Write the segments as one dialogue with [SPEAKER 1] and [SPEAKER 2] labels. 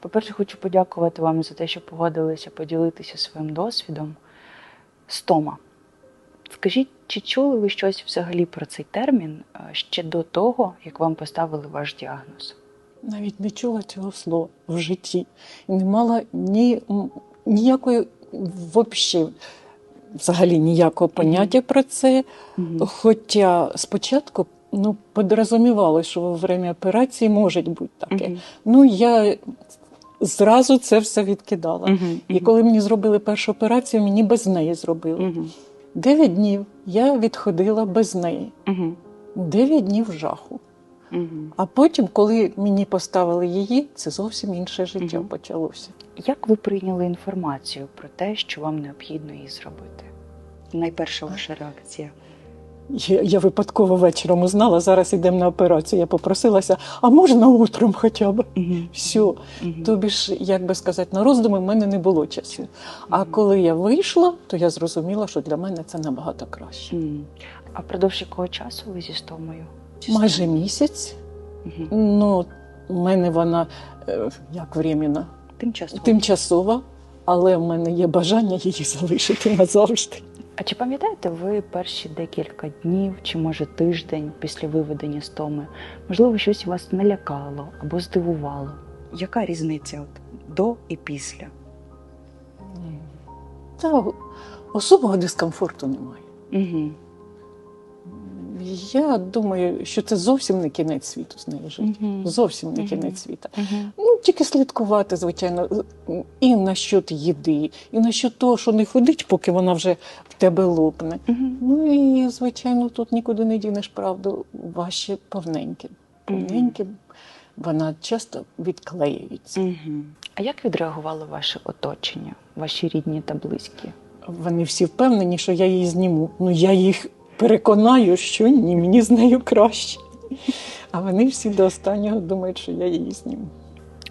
[SPEAKER 1] По-перше, хочу подякувати вам за те, що погодилися поділитися своїм досвідом. Стома. Скажіть, чи чули ви щось взагалі про цей термін е, ще до того, як вам поставили ваш діагноз?
[SPEAKER 2] Навіть не чула цього слова в житті. І не мала ні, ніякої вообще, взагалі ніякого поняття про це. Хоча спочатку ну, подразумівало, що во время операції може бути таке.
[SPEAKER 1] Мгм.
[SPEAKER 2] Ну, я зразу це все відкидала.
[SPEAKER 1] Мгм.
[SPEAKER 2] І коли мені зробили першу операцію, мені без неї зробили. Дев'ять днів я відходила без неї. Дев'ять днів жаху. А потім, коли мені поставили її, це зовсім інше життя почалося.
[SPEAKER 1] Як ви прийняли інформацію про те, що вам необхідно її зробити? Найперша ваша реакція.
[SPEAKER 2] Я, я випадково вечором узнала, зараз йдемо на операцію. Я попросилася, а можна утром хоча б? Все. Тобі ж, як би сказати, на роздуми в мене не було часу. А коли я вийшла, то я зрозуміла, що для мене це набагато краще.
[SPEAKER 1] А впродовж якого часу ви зі стомою?
[SPEAKER 2] Майже місяць. Ну, в мене вона е, як временна,
[SPEAKER 1] Тимчасово.
[SPEAKER 2] тимчасова, але в мене є бажання її залишити назавжди.
[SPEAKER 1] А чи пам'ятаєте ви перші декілька днів чи може тиждень після виведення стоми? Можливо, щось вас налякало або здивувало? Яка різниця от до і після?
[SPEAKER 2] Та особого дискомфорту немає.
[SPEAKER 1] Угу.
[SPEAKER 2] Я думаю, що це зовсім не кінець світу з нею жити.
[SPEAKER 1] Мгм.
[SPEAKER 2] Зовсім не
[SPEAKER 1] Мгм.
[SPEAKER 2] кінець світу.
[SPEAKER 1] Угу.
[SPEAKER 2] Ну, тільки слідкувати, звичайно, і насчет їди, і насчет того, що не ходить, поки вона вже в тебе лопне.
[SPEAKER 1] Угу.
[SPEAKER 2] Ну і, звичайно, тут нікуди не дінеш правду, важче повненьким. Повненьким вона часто відклеюється.
[SPEAKER 1] Угу. А як відреагувало ваше оточення, ваші рідні та близькі?
[SPEAKER 2] Вони всі впевнені, що я її зніму. Ну я їх переконаю, що ні, мені з нею краще. А вони всі до останнього думають, що я її зніму.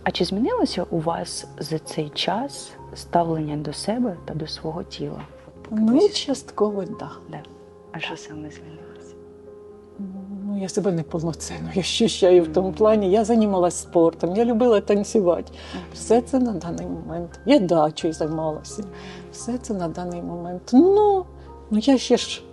[SPEAKER 1] А чи змінилося у вас за цей час ставлення до себе та до свого тіла?
[SPEAKER 2] Ну, частково так. Да.
[SPEAKER 1] Да. А що саме змінилося?
[SPEAKER 2] Ну, я себе неповноцінно ощущаю в тому плані. Я займалася спортом, я любила танцювати. Все це на даний момент. Я дачою займалася. Все це на даний момент. Ну, ну я ще ж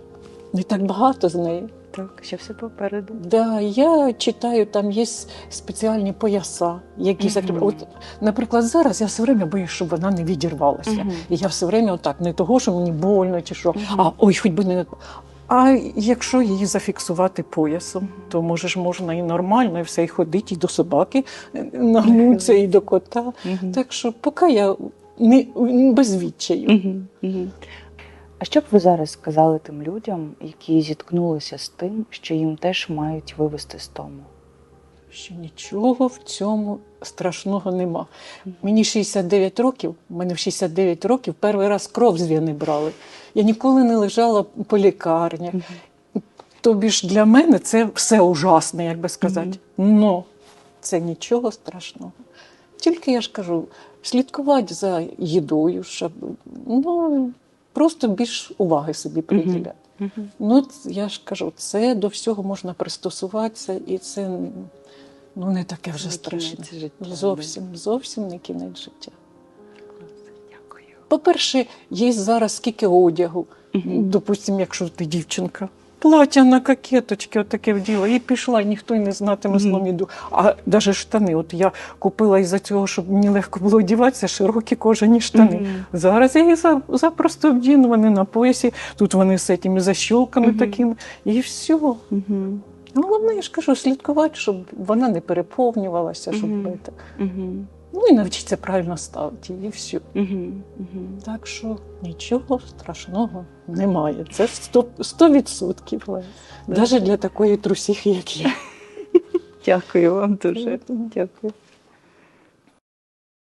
[SPEAKER 2] не так багато з нею.
[SPEAKER 1] Так, ще все попереду.
[SPEAKER 2] Да, я читаю, там є спеціальні пояса, які закріп- От, наприклад, зараз я все время боюсь, щоб вона не відірвалася. І я все время отак, не того, що мені больно чи що, а ой, хоч би не. А якщо її зафіксувати поясом, то може ж можна і нормально, і все, і ходити, і до собаки е, нагнуться, і до кота. Так що поки я не без відчаю.
[SPEAKER 1] А що б ви зараз сказали тим людям, які зіткнулися з тим, що їм теж мають вивести з тому?
[SPEAKER 2] що нічого в цьому страшного нема. Мені 69 років, мене в 69 років перший раз кров з вени брали. Я ніколи не лежала по лікарнях. Тобі ж для мене це все ужасне, як би сказати. Но це нічого страшного. Тільки я ж кажу, слідкувати за їдою, щоб ну, просто більш уваги собі приділяти.
[SPEAKER 1] Мгм.
[SPEAKER 2] Ну, я ж кажу, це до всього можна пристосуватися, і це ну, не таке вже
[SPEAKER 1] Не
[SPEAKER 2] страшне.
[SPEAKER 1] життя,
[SPEAKER 2] Зовсім, зовсім не кінець життя.
[SPEAKER 1] Дякую.
[SPEAKER 2] По-перше, є зараз скільки одягу. Допустимо, якщо ти дівчинка. Плаття на кокеточки, отаке вділа, і пішла, і ніхто й не знатиме словом іду. А навіть штани, от я купила із-за цього, щоб мені легко було одіватися, широкі кожані штани. Зараз я їх за- запросто вдіну, вони на поясі, тут вони з цими защілками
[SPEAKER 1] Мгм.
[SPEAKER 2] такими, і все. Головне, я ж кажу, слідкувати, щоб вона не переповнювалася, щоб
[SPEAKER 1] Мгм.
[SPEAKER 2] Ну і навчиться правильно ставити, і все.
[SPEAKER 1] Угу, угу.
[SPEAKER 2] Так що нічого страшного немає. Це сто- сто відсотків. Навіть для такої трусіхи, як я.
[SPEAKER 1] Дякую вам дуже. Дякую.